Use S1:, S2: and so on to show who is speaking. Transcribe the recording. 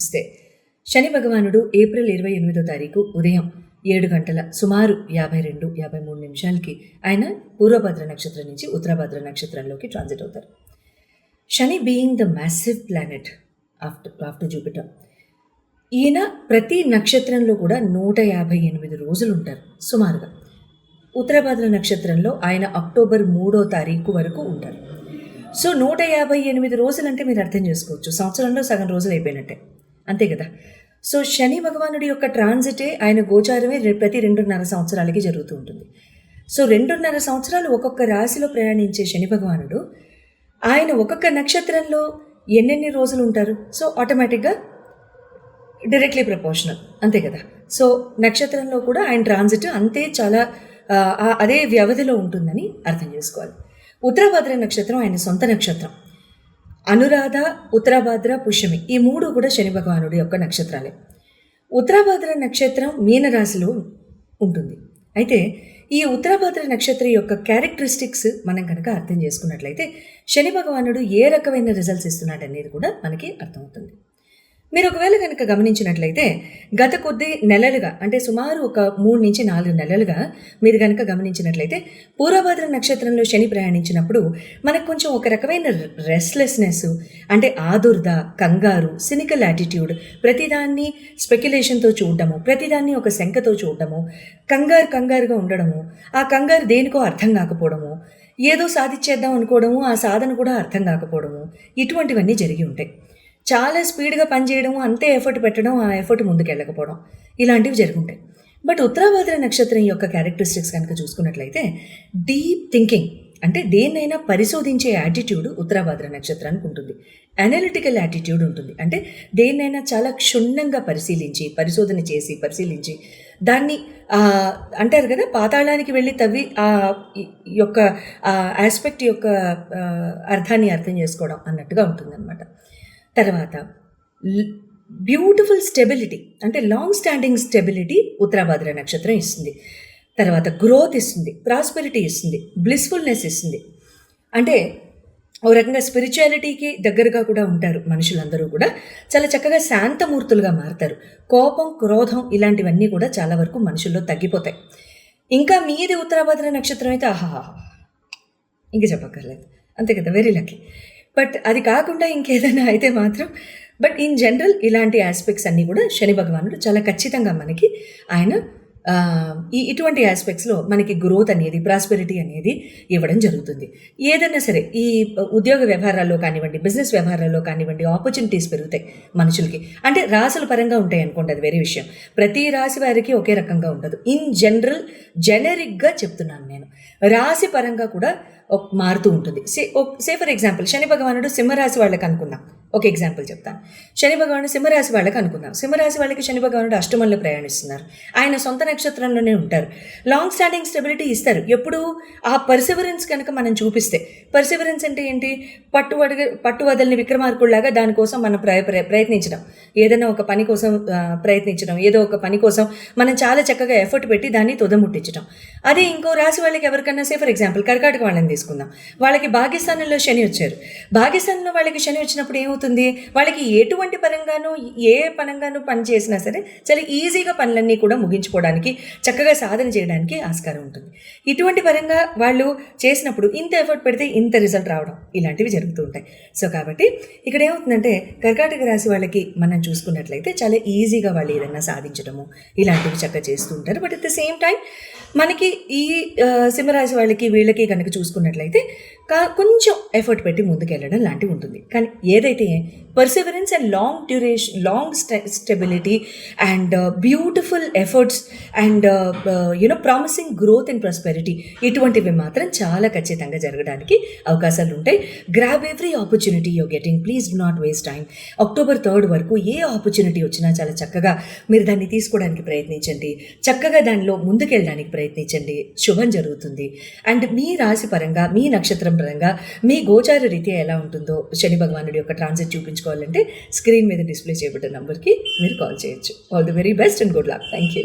S1: నమస్తే శని భగవానుడు ఏప్రిల్ ఇరవై ఎనిమిదో తారీఖు ఉదయం ఏడు గంటల సుమారు యాభై రెండు యాభై మూడు నిమిషాలకి ఆయన పూర్వభద్ర నక్షత్రం నుంచి ఉత్తరభద్ర నక్షత్రంలోకి ట్రాన్సిట్ అవుతారు. Shani being the massive planet after after Jupiter ఈయన ప్రతి నక్షత్రంలో కూడా నూట యాభై ఎనిమిది రోజులు ఉంటారు సుమారుగా. ఉత్తరభద్ర నక్షత్రంలో ఆయన అక్టోబర్ మూడో తారీఖు వరకు ఉంటారు. సో నూట యాభై ఎనిమిది రోజులంటే మీరు అర్థం చేసుకోవచ్చు. సంవత్సరంలో సగం రోజులు అయిపోయినట్టే. అంతే కదా? సో శని భగవానుడి యొక్క ట్రాన్సిటే ఆయన గోచారమే ప్రతి రెండున్నర సంవత్సరాలకి జరుగుతూ ఉంటుంది. సో రెండున్నర సంవత్సరాలు ఒక్కొక్క రాశిలో ప్రయాణించే శని భగవానుడు ఆయన ఒక్కొక్క నక్షత్రంలో ఎన్నెన్ని రోజులు ఉంటారు? సో ఆటోమేటిక్గా డైరెక్ట్లీ ప్రపోర్షనల్ అంతే కదా? సో నక్షత్రంలో కూడా ఆయన ట్రాన్సిట్ అంతే చాలా అదే వ్యవధిలో ఉంటుందని అర్థం చేసుకోవాలి. ఉత్తరాభద్ర నక్షత్రం ఆయన సొంత నక్షత్రం. అనురాధ ఉత్తరాభాద్ర పుష్యమి. ఈ మూడు కూడా శని భగవానుడి యొక్క నక్షత్రాలే. ఉత్తరాభాద్ర నక్షత్రం మీనరాశిలో ఉంటుంది. అయితే ఈ ఉత్తరాభాద్ర నక్షత్రం యొక్క క్యారెక్టరిస్టిక్స్ మనం కనుక అర్థం చేసుకున్నట్లయితే శని భగవానుడు ఏ రకమైన రిజల్ట్స్ ఇస్తున్నాడు అనేది కూడా మనకి అర్థమవుతుంది. మీరు ఒకవేళ కనుక గమనించినట్లయితే గత కొద్ది నెలలుగా అంటే సుమారు ఒక మూడు నుంచి నాలుగు నెలలుగా మీరు కనుక గమనించినట్లయితే పూర్వభద్ర నక్షత్రంలో శని ప్రయాణించినప్పుడు మనకు కొంచెం ఒక రకమైన రెస్ట్లెస్నెస్ అంటే ఆదుర్ద కంగారు సినికల్ యాటిట్యూడ్ ప్రతిదాన్ని స్పెక్యులేషన్తో చూడడము ప్రతిదాన్ని ఒక శంకతో చూడడము కంగారు కంగారుగా ఉండడము ఆ కంగారు దేనికో అర్థం కాకపోవడము ఏదో సాధించేద్దాం అనుకోవడము ఆ సాధన కూడా అర్థం కాకపోవడము ఇటువంటివన్నీ జరిగి ఉంటాయి. చాలా స్పీడ్గా పనిచేయడం అంతే ఎఫర్ట్ పెట్టడం ఆ ఎఫర్ట్ ముందుకెళ్ళకపోవడం ఇలాంటివి జరుగుంటాయి. బట్ ఉత్తరాభాద్ర నక్షత్రం యొక్క క్యారెక్టరిస్టిక్స్ కనుక చూసుకున్నట్లయితే డీప్ థింకింగ్ అంటే దేన్నైనా పరిశోధించే యాటిట్యూడ్ ఉత్తరాభాద్ర నక్షత్రానికి ఉంటుంది. అనలిటికల్ యాటిట్యూడ్ ఉంటుంది. అంటే దేన్నైనా చాలా క్షుణ్ణంగా పరిశీలించి పరిశోధన చేసి పరిశీలించి దాన్ని అంటారు కదా పాతాళానికి వెళ్ళి తవ్వి ఆ ఈ- యొక్క ఆస్పెక్ట్ యొక్క అర్థాన్ని అర్థం చేసుకోవడం అన్నట్టుగా ఉంటుందన్నమాట. తర్వాత బ్యూటిఫుల్ స్టెబిలిటీ అంటే లాంగ్ స్టాండింగ్ స్టెబిలిటీ ఉత్తరాభాద్ర నక్షత్రం ఇస్తుంది. తర్వాత గ్రోత్ ఇస్తుంది ప్రాస్పెరిటీ ఇస్తుంది బ్లిస్ఫుల్నెస్ ఇస్తుంది. అంటే ఓ రకంగా స్పిరిచువాలిటీకి దగ్గరగా కూడా ఉంటారు మనుషులందరూ కూడా. చాలా చక్కగా శాంతమూర్తులుగా మారుతారు. కోపం క్రోధం ఇలాంటివన్నీ కూడా చాలా వరకు మనుషుల్లో తగ్గిపోతాయి. ఇంకా మీది ఉత్తరాభద్ర నక్షత్రం అయితే ఆహా ఇంకా చెప్పక్కర్లేదు. అంతే కదా వెరీ లక్కీ బట్ అది కాకుండా ఇంకేదైనా అయితే మాత్రం బట్ ఇన్ జనరల్ ఇలాంటి ఆస్పెక్ట్స్ అన్నీ కూడా శని భగవానుడు చాలా ఖచ్చితంగా మనకి ఆయన ఈ ఇటువంటి ఆస్పెక్ట్స్లో మనకి గ్రోత్ అనేది ప్రాస్పెరిటీ అనేది ఇవ్వడం జరుగుతుంది. ఏదైనా సరే ఈ ఉద్యోగ వ్యవహారాల్లో కానివ్వండి బిజినెస్ వ్యవహారాల్లో కానివ్వండి ఆపర్చునిటీస్ పెరుగుతాయి మనుషులకి. అంటే రాసుల పరంగా ఉంటాయి అనుకోండి అది వేరే విషయం. ప్రతి రాశి వారికి ఒకే రకంగా ఉండదు. ఇన్ జనరల్ జెనరిక్గా చెప్తున్నాను నేను. రాశి పరంగా కూడా మారుతూ ఉంటుంది. సే సే ఫర్ ఎగ్జాంపుల్ శని భగవానుడు సింహరాశి వాళ్ళకి అనుకుందాం. ఒక ఎగ్జాంపుల్ చెప్తాను. శని భగవానుడు సింహరాశి వాళ్ళకి అనుకుందాం. సింహరాశి వాళ్ళకి శని భగవానుడు అష్టమంలో ప్రయాణిస్తున్నారు. ఆయన సొంత నక్షత్రంలోనే ఉంటారు. లాంగ్ స్టాండింగ్ స్టెబిలిటీ ఇస్తారు. ఎప్పుడు ఆ పర్సివరెన్స్ కనుక మనం చూపిస్తే పర్సివరెన్స్ అంటే ఏంటి? పట్టు అడుగు పట్టు వదలని విక్రమార్కుల్లాగా దానికోసం మనం ప్రయ ప్రయత్నించడం. ఏదైనా ఒక పని కోసం ప్రయత్నించడం ఏదో ఒక పని కోసం మనం చాలా చక్కగా ఎఫర్ట్ పెట్టి దాన్ని తుదముట్టించడం. అదే ఇంకో రాశి వాళ్ళకి ఎవరికన్నా సే ఫర్ ఎగ్జాంపుల్ కర్కాటక వాళ్ళని తీసుకుందాం. వాళ్ళకి భాగ్యస్థానంలో శని వచ్చారు. భాగ్యస్థానంలో వాళ్ళకి శని వచ్చినప్పుడు ఏమవుతుంది? వాళ్ళకి ఎటువంటి పరంగానూ ఏ పరంగానూ పని చేసినా సరే చాలా ఈజీగా పనులన్నీ కూడా ముగించుకోవడానికి చక్కగా సాధన చేయడానికి ఆస్కారం ఉంటుంది. ఇటువంటి పరంగా వాళ్ళు చేసినప్పుడు ఇంత ఎఫర్ట్ పెడితే ఇంత రిజల్ట్ రావడం ఇలాంటివి జరుగుతూ ఉంటాయి. సో కాబట్టి ఇక్కడ ఏమవుతుందంటే కర్కాటక రాశి వాళ్ళకి మనం చూసుకున్నట్లయితే చాలా ఈజీగా వాళ్ళు ఏదైనా సాధించడము ఇలాంటివి చక్కగా చేస్తూ ఉంటారు. But at the same time మనకి ఈ సింహరాశి వాళ్ళకి వీళ్ళకి కనుక చూసుకున్నట్లయితే కొంచెం ఎఫర్ట్ పెట్టి ముందుకెళ్ళడం లాంటివి ఉంటుంది కానీ ఏదైతే perseverance and long duration long stability and beautiful efforts and you know promising growth and prosperity ఇటువంటివి మాత్రం చాలా ఖచ్చితంగా జరగడానికి అవకాశాలు ఉంటాయి. Grab every opportunity you getting please do not waste time October third వరకు ఏ ఆపర్చునిటీ వచ్చినా చాలా చక్కగా మీరు దాన్ని తీసుకోవడానికి ప్రయత్నించండి. చక్కగా దానిలో ముందుకెళ్ళడానికి ప్రయత్నించండి. శుభం జరుగుతుంది. అండ్ మీ రాశి పరంగా మీ నక్షత్రం పరంగా మీ గోచార రీతి ఎలా ఉంటుందో శని భగవానుడి యొక్క ట్రాన్సిట్ తెలుసుకోవాలంటే స్క్రీన్ మీద డిస్ప్లే చేయబడ్డ నంబర్కి మీరు కాల్ చేయొచ్చు. All the very best and good luck thank you